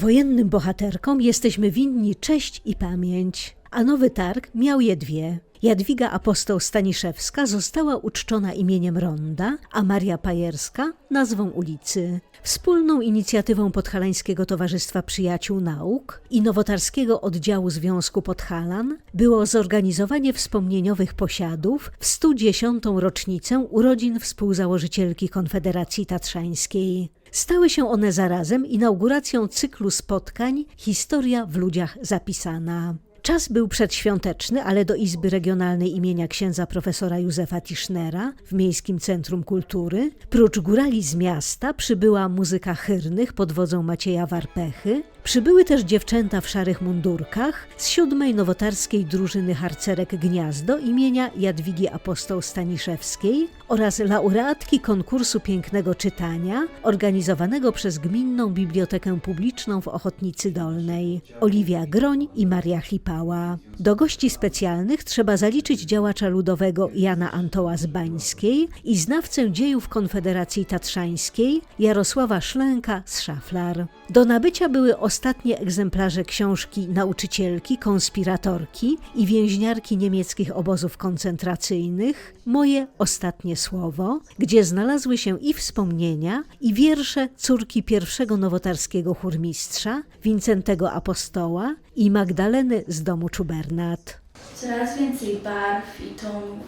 Wojennym bohaterkom jesteśmy winni cześć i pamięć, a nowy targ miał je dwie. Jadwiga Apostoł Staniszewska została uczczona imieniem Ronda, a Maria Pajerska nazwą ulicy. Wspólną inicjatywą Podhalańskiego Towarzystwa Przyjaciół Nauk i Nowotarskiego Oddziału Związku Podhalan było zorganizowanie wspomnieniowych posiadów w 110. rocznicę urodzin współzałożycielki Konfederacji Tatrzańskiej. Stały się one zarazem inauguracją cyklu spotkań Historia w ludziach zapisana. Czas był przedświąteczny, ale do Izby Regionalnej imienia księdza profesora Józefa Tischnera w Miejskim Centrum Kultury, prócz górali z miasta, przybyła muzyka chyrnych pod wodzą Macieja Warpechy, przybyły też dziewczęta w szarych mundurkach z siódmej nowotarskiej drużyny harcerek Gniazdo imienia Jadwigi Apostoł Staniszewskiej oraz laureatki konkursu pięknego czytania organizowanego przez Gminną Bibliotekę Publiczną w Ochotnicy Dolnej. Oliwia Groń i Maria Chlipała. Do gości specjalnych trzeba zaliczyć działacza ludowego Jana Antoła z Bańskiej i znawcę dziejów Konfederacji Tatrzańskiej Jarosława Szlęka z Szaflar. Do nabycia były ostatnie egzemplarze książki nauczycielki, konspiratorki i więźniarki niemieckich obozów koncentracyjnych Moje ostatnie słowo, gdzie znalazły się i wspomnienia, i wiersze córki pierwszego nowotarskiego chórmistrza, Wincentego Apostoła i Magdaleny z domu Czubernat. Coraz więcej barw i tonów,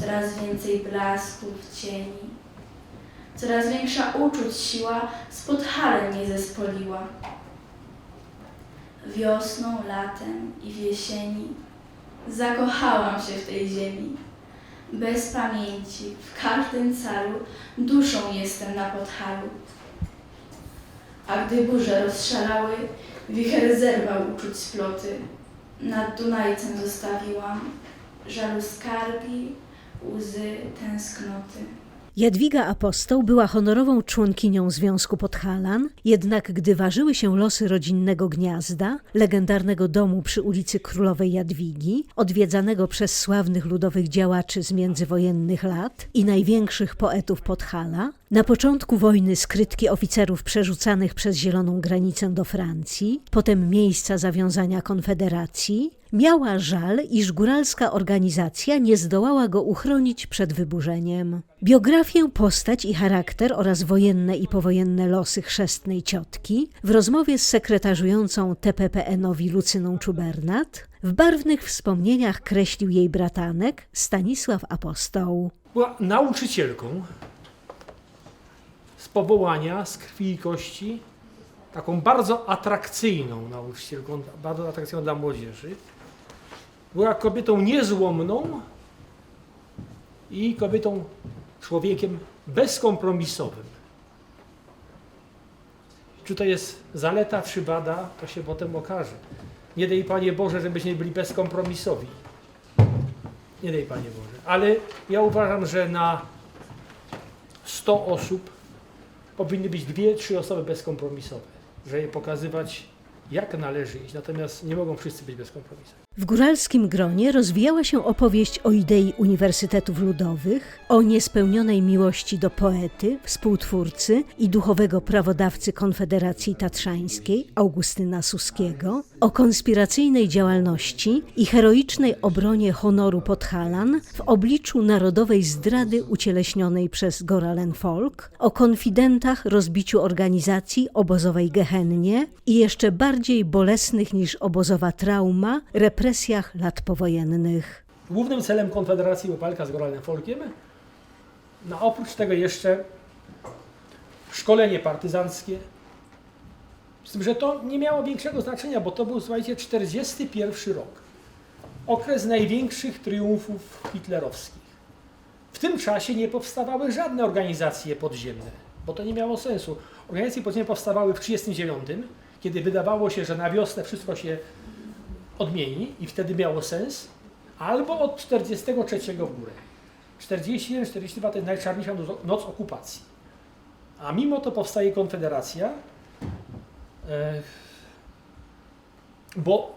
coraz więcej blasków, cieni. Coraz większa uczuć siła spod hale mnie zespoliła. Wiosną, latem i w jesieni zakochałam się w tej ziemi. Bez pamięci, w każdym calu duszą jestem na podhalu. A gdy burze rozszalały, wicher zerwał uczuć sploty. Nad Dunajcem zostawiłam żalu skargi, łzy, tęsknoty. Jadwiga Apostoł była honorową członkinią Związku Podhalan, jednak gdy ważyły się losy rodzinnego gniazda, legendarnego domu przy ulicy Królowej Jadwigi, odwiedzanego przez sławnych ludowych działaczy z międzywojennych lat i największych poetów Podhala, na początku wojny skrytki oficerów przerzucanych przez zieloną granicę do Francji, potem miejsca zawiązania Konfederacji, miała żal, iż góralska organizacja nie zdołała go uchronić przed wyburzeniem. Biografię, postać i charakter oraz wojenne i powojenne losy chrzestnej ciotki w rozmowie z sekretarzującą TPPN-owi Lucyną Czubernat w barwnych wspomnieniach kreślił jej bratanek Stanisław Apostoł. Była nauczycielką z powołania, z krwi i kości, taką bardzo atrakcyjną nauczycielką, bardzo atrakcyjną dla młodzieży. Była kobietą niezłomną i kobietą, człowiekiem bezkompromisowym. Czy to jest zaleta, czy wada, to się potem okaże. Nie daj Panie Boże, żebyśmy byli bezkompromisowi. Nie daj Panie Boże. Ale ja uważam, że na 100 osób powinny być dwie, trzy osoby bezkompromisowe, żeby je pokazywać, jak należy iść. Natomiast nie mogą wszyscy być bezkompromisowi. W góralskim gronie rozwijała się opowieść o idei uniwersytetów ludowych, o niespełnionej miłości do poety, współtwórcy i duchowego prawodawcy Konfederacji Tatrzańskiej Augustyna Suskiego, o konspiracyjnej działalności i heroicznej obronie honoru Podhalan w obliczu narodowej zdrady ucieleśnionej przez Goralen Folk, o konfidentach rozbiciu organizacji obozowej Gehennie i jeszcze bardziej bolesnych niż obozowa trauma represjach lat powojennych. Głównym celem Konfederacji była walka z Goralnym Folkiem. No, oprócz tego jeszcze szkolenie partyzanckie. Z tym, że to nie miało większego znaczenia, bo to był, słuchajcie, 41 rok. Okres największych triumfów hitlerowskich. W tym czasie nie powstawały żadne organizacje podziemne, bo to nie miało sensu. Organizacje podziemne powstawały w 1939, kiedy wydawało się, że na wiosnę wszystko się odmieni i wtedy miało sens, albo od 43 w górę. 41-42 to jest najczarniejsza noc- okupacji. A mimo to powstaje Konfederacja, e, bo,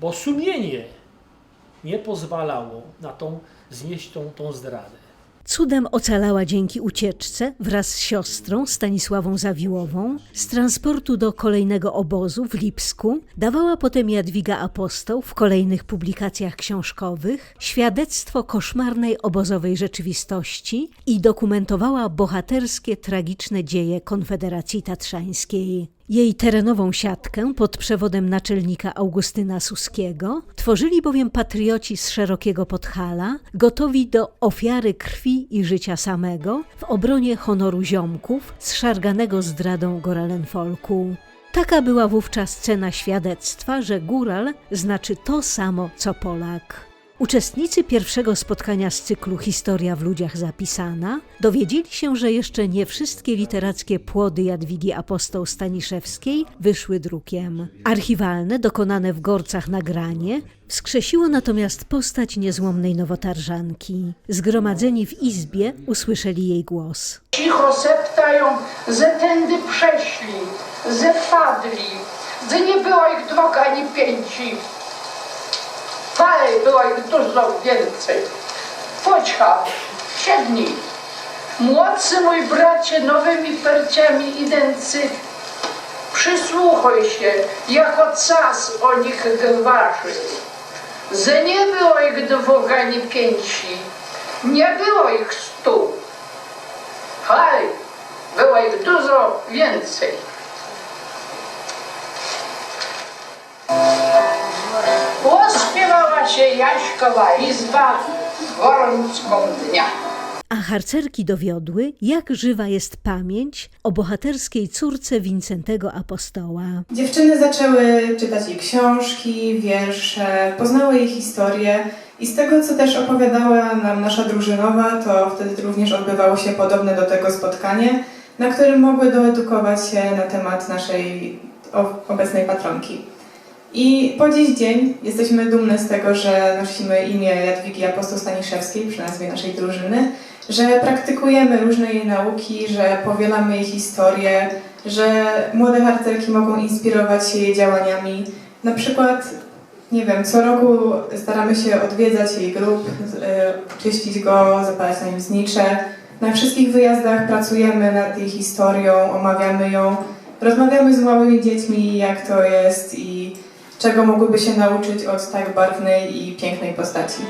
bo sumienie nie pozwalało na tą, znieść tą, tą zdradę. Cudem ocalała dzięki ucieczce wraz z siostrą Stanisławą Zawiłową z transportu do kolejnego obozu w Lipsku. Dawała potem Jadwiga Apostoł w kolejnych publikacjach książkowych świadectwo koszmarnej obozowej rzeczywistości i dokumentowała bohaterskie, tragiczne dzieje Konfederacji Tatrzańskiej. Jej terenową siatkę pod przewodem naczelnika Augustyna Suskiego tworzyli bowiem patrioci z szerokiego Podhala, gotowi do ofiary krwi i życia samego w obronie honoru ziomków zszarganego zdradą Goralenfolku. Taka była wówczas cena świadectwa, że góral znaczy to samo co Polak. Uczestnicy pierwszego spotkania z cyklu Historia w ludziach zapisana dowiedzieli się, że jeszcze nie wszystkie literackie płody Jadwigi Apostoł Staniszewskiej wyszły drukiem. Archiwalne, dokonane w Gorcach nagranie, wskrzesiło natomiast postać niezłomnej nowotarżanki. Zgromadzeni w izbie usłyszeli jej głos. Cicho septają, ze tędy przeszli, ze wpadli, że nie było ich dwóch ani pięci. Dalej było ich dużo więcej. Chodźka, siednij. Młodcy mój bracie, nowymi perciami idący, przysłuchaj się, jako cas o nich gwarzy. Że nie było ich dwóch ani pięci, nie było ich stu. Haj, było ich dużo więcej. Się Jaśkowa Izba gorączką dnia. A harcerki dowiodły, jak żywa jest pamięć o bohaterskiej córce Wincentego Apostoła. Dziewczyny zaczęły czytać jej książki, wiersze, poznały jej historię i z tego, co też opowiadała nam nasza drużynowa, to wtedy również odbywało się podobne do tego spotkanie, na którym mogły doedukować się na temat naszej obecnej patronki. I po dziś dzień jesteśmy dumne z tego, że nosimy imię Jadwigi Apostoł Staniszewskiej przy nazwie naszej drużyny, że praktykujemy różne jej nauki, że powielamy jej historię, że młode harcerki mogą inspirować się jej działaniami. Na przykład, nie wiem, co roku staramy się odwiedzać jej grób, y, czyścić go, zapalać na nim znicze. Na wszystkich wyjazdach pracujemy nad jej historią, omawiamy ją, rozmawiamy z małymi dziećmi, jak to jest i czego mogłyby się nauczyć od tak barwnej i pięknej postaci.